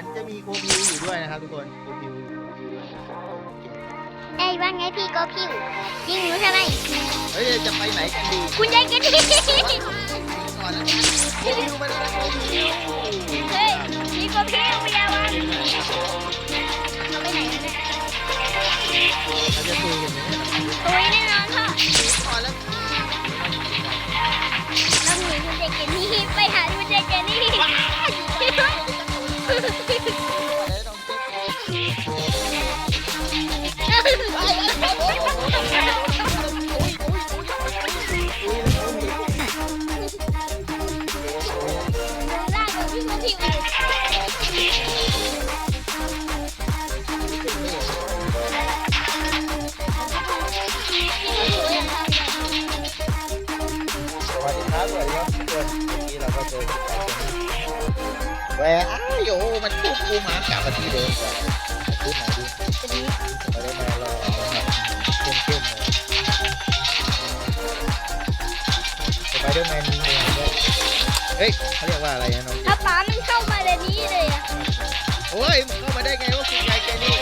มือนจะมีโคพิวอยู่ด้วยนะครับทุกคนโคพิวไอ้ยว่าไงพี่ก็พิวยิงหนูทำไมเฮ้ยจะไปไหนกันดีคุณยายกันดิก่อนนะโคพิวมาแล้วโคพิวเฮ้ยพี่ก็พิวไม่ยาวันเราไปไหนกันเนี่ยเราจะคุยกันไหมเนี่ยตุยแน่นอนค่ะก่อนแล้วเราหนีคุณเจเกนี่ไปหาคุณเจเกนี่ล่ กี้เราก็เจอกันแหวะอ้ายโยมันทุบกูหมากลับมาที่เดิมก่อนทุบไหนดูมาได้มารอเข้มเข้มๆเลยสไปเดอร์แมนมีอะไรด้วยเฮ้ยเขาเรียกว่าอะไรนะน้องถ้าป๋ามันเข้ามาในนี้เลยอะโอ้ยมึงเข้ามาได้ไงว่าคุณยายแกนี่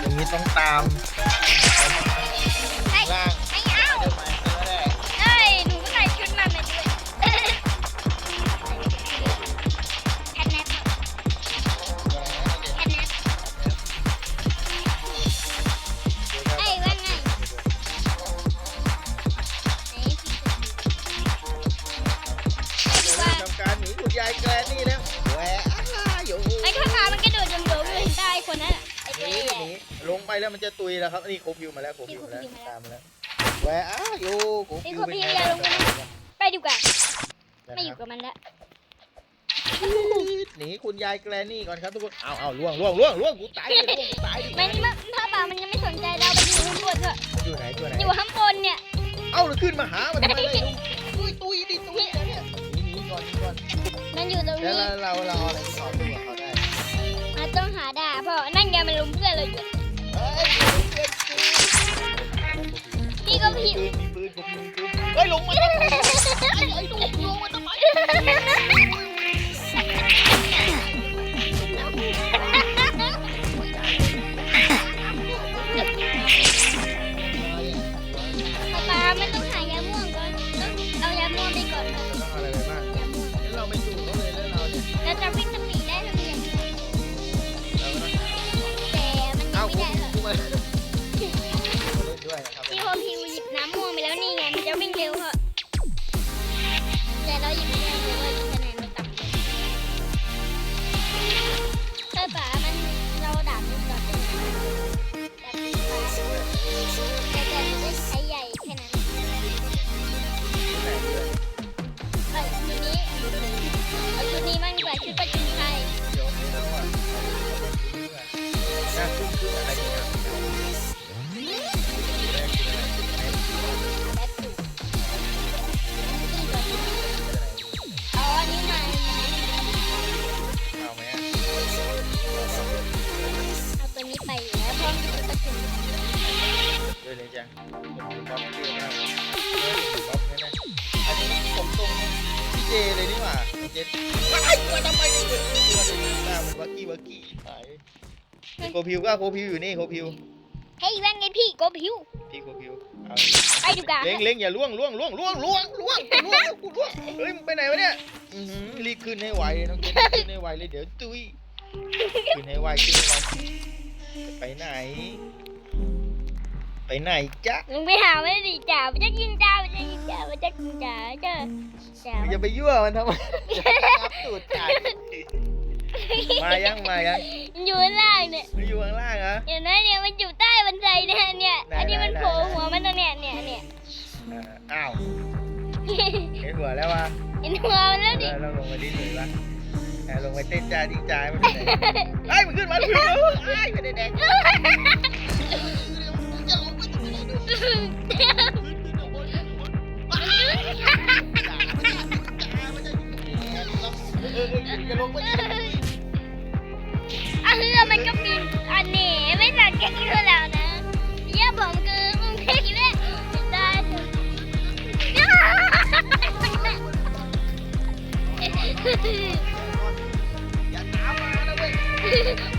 อย่างนี้ต้องตาม แล้วมันจะตุยแล้วครับนี่โคพิวมาแล้วโคพิวมาแล้วตามมาแล้วแหวะอ้าอยู่โคพิวเป็นไงไปดีกว่าไม่อยู่กับมันแล้วหนีคุณยายแกรนี่ก่อนครับทุกคนเอาเอาล่วงล่วงล่วงล่วงกูตายดิล่วงกูตายดิมันมันถ้าป่ามันยังไม่สนใจเราไปอยู่ข้างบนเถอะมันอยู่ไหนตัวไหนอยู่ข้างบนเนี่ยเอ้าแล้วขึ้นมาหามันทำไมเลยตุยตุยดิตุยเนี่ยหนีหนีก่อนหนีก่อนมันอยู่ตรงแล้วนี้เราเราเราอะไรที่ต่อสู้กับเขาได้มันต้องหาด่าเพราะนั่นไงมันลุมเพื่อนเราอยู่ ก็พี่ปืนมีปืนผมมีปืนเฮ้ยลงมาทำไมไอ้ไอ้ลูกลงมาทำไม เจเลยนี่หว่าเจว้ายมาทำไมเนี่ยตัวหน้ามันวักกี้วักกี้หายโคพิวก็โคพิวอยู่นี่โคพิวเฮ้ยแว่นไงพี่โกพิวพี่โคพิวเอาไปดีกว่าเล็งเล็งอย่าล่วงล่วงล่วงล่วงล่วงล่วงล่วงกูล่วงเฮ้ยมึงไปไหนวะเนี่ยรีบขึ้นให้ไวเลยน้องเจขึ้นให้ไวเลยเดี๋ยวตุ้ยขึ้นให้ไวขึ้นให้ไวจะไปไหน ไปไหนจ๊ะมึงไปหาไมันดิจ่าจะยิงจ่า มันจะยิงจ่ามันจะยิงจ่าเจ้าจ่ามึงจะไปยั่วมันทำไมรับตูดจ่ายมายังมายังมันอยู่ข้างล่างเนี่ยมันอยู่ข้างล่างเหรอเห็นไหมเนี่ยมันอยู่ใต้บันไดเนี่ยเนี่ยไหนอันนี้มันไหนโผล่ไหนหัวมันตรงเนี่ยเนี่ยเนี่ยอ่าอ้าวเห็นหัวแล้ววะเห็นหัวมันแล้วดิเราลงมาดิเลยวะอะลงไปเต้นจ้าดิ้งจ่ายมันไปไหนไอ้ยมันขึ้นมาขึ้นมาไอ้ยไม่ได้แดงเออเอออย่าลงไปดิ อันนี้มันก็มีอันนี้ไม่สังเกตอยู่แล้วนะอย่าบอกคือมึงไม่คิดว่าได้อย่าเว้ย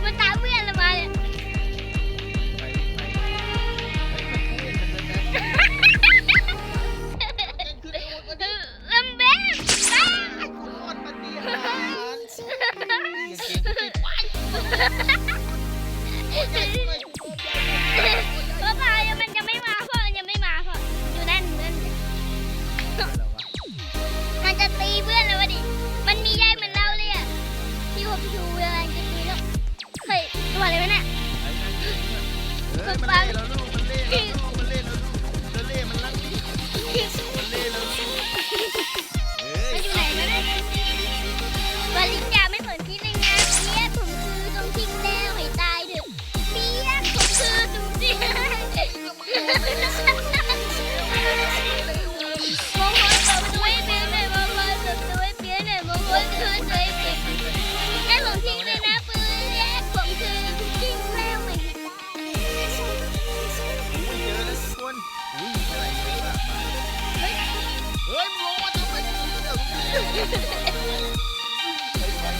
เ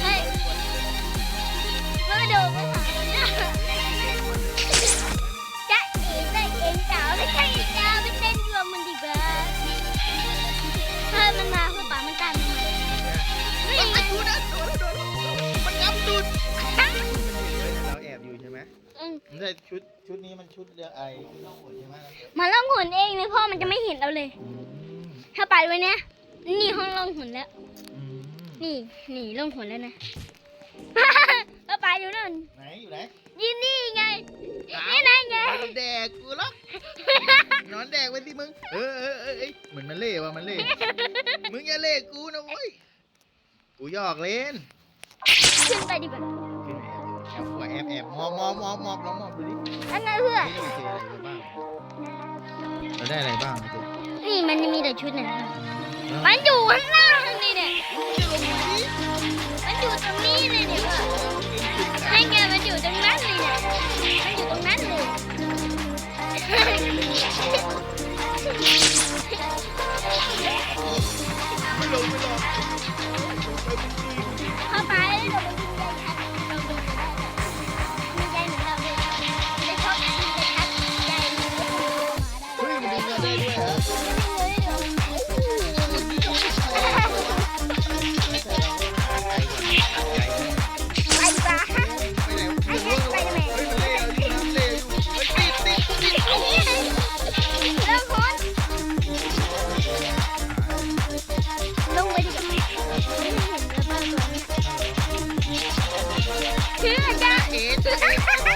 ฮ้ยมาดูไม่หายนะจ๊ะเอ๋เอ๋สาวไม่ใช่เจ้าไปเต้นรวมมันดีกว่าเฮ้ยมันมาเพื่อป่ามันตามมันมาเฮ้ยดูนะดูนะดูนะมันงับดูดเราแอบอยู่ใช่ไหมอืมมันได้ชุดชุดนี้มันชุดเรือไอที่องขนใช่ไหม มัล่องหนเองเลยพ่อมันจะไม่เห็นเราเลย ถ้าไปไว้เนี่ย นี่ห้องลงหุ่นแล้วนี่นี่ลงหุ่นแล้วนะ ป้าปอยู่นั่น ไหนอยู่ไหนยินนี่ไงนี่ไงไงนอนแดกกูหรอกนอนแดกไปสิมึง เออเออเออเอ้ยเหมือนมันเล่ว่ะมันเล่ มึงอย่าเล่กูนะเว้ย กูหยอกเล่น ขึ้นไปดีกว่าขึ้นแอบแอบหัวแอบแอบมอบมอบมอบมอลองมอบดูดิอันนั้นเพื่อ นี่มันเอะไรบ้างเราได้อะไรบ้างเจอนี่มันจะมีแต่ชุดหนั มันอยู่ข้างล่างนี่เนี่ยมันอยู่ตรงนี้เลยเนี่ย Thank you.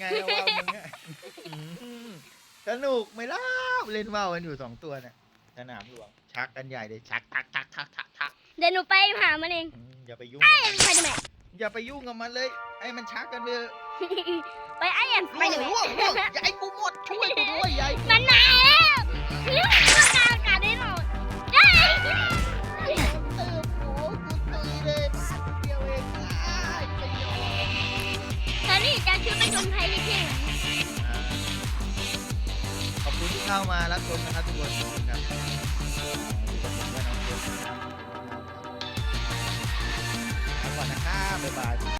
ไงว่ามึงอะสนุกไหมล่ะเล่นว่าวกันอยู่สองตัวเนี่ยสนามหลวงชักกันใหญ่เลยชักทักทักทักทักทักเดี๋ยวหนูไปหามันเองอย่าไปยุ่งกับมันไปทำแมอย่าไปยุ่งกับมันเลยไอ้มันชักกันเลยไปไอ้แอนไปล่วงมล่วงล่กูหมดช่วยกูด้วยยาย มันมาแล้ว เข้ามารับชมนะครับทุกคน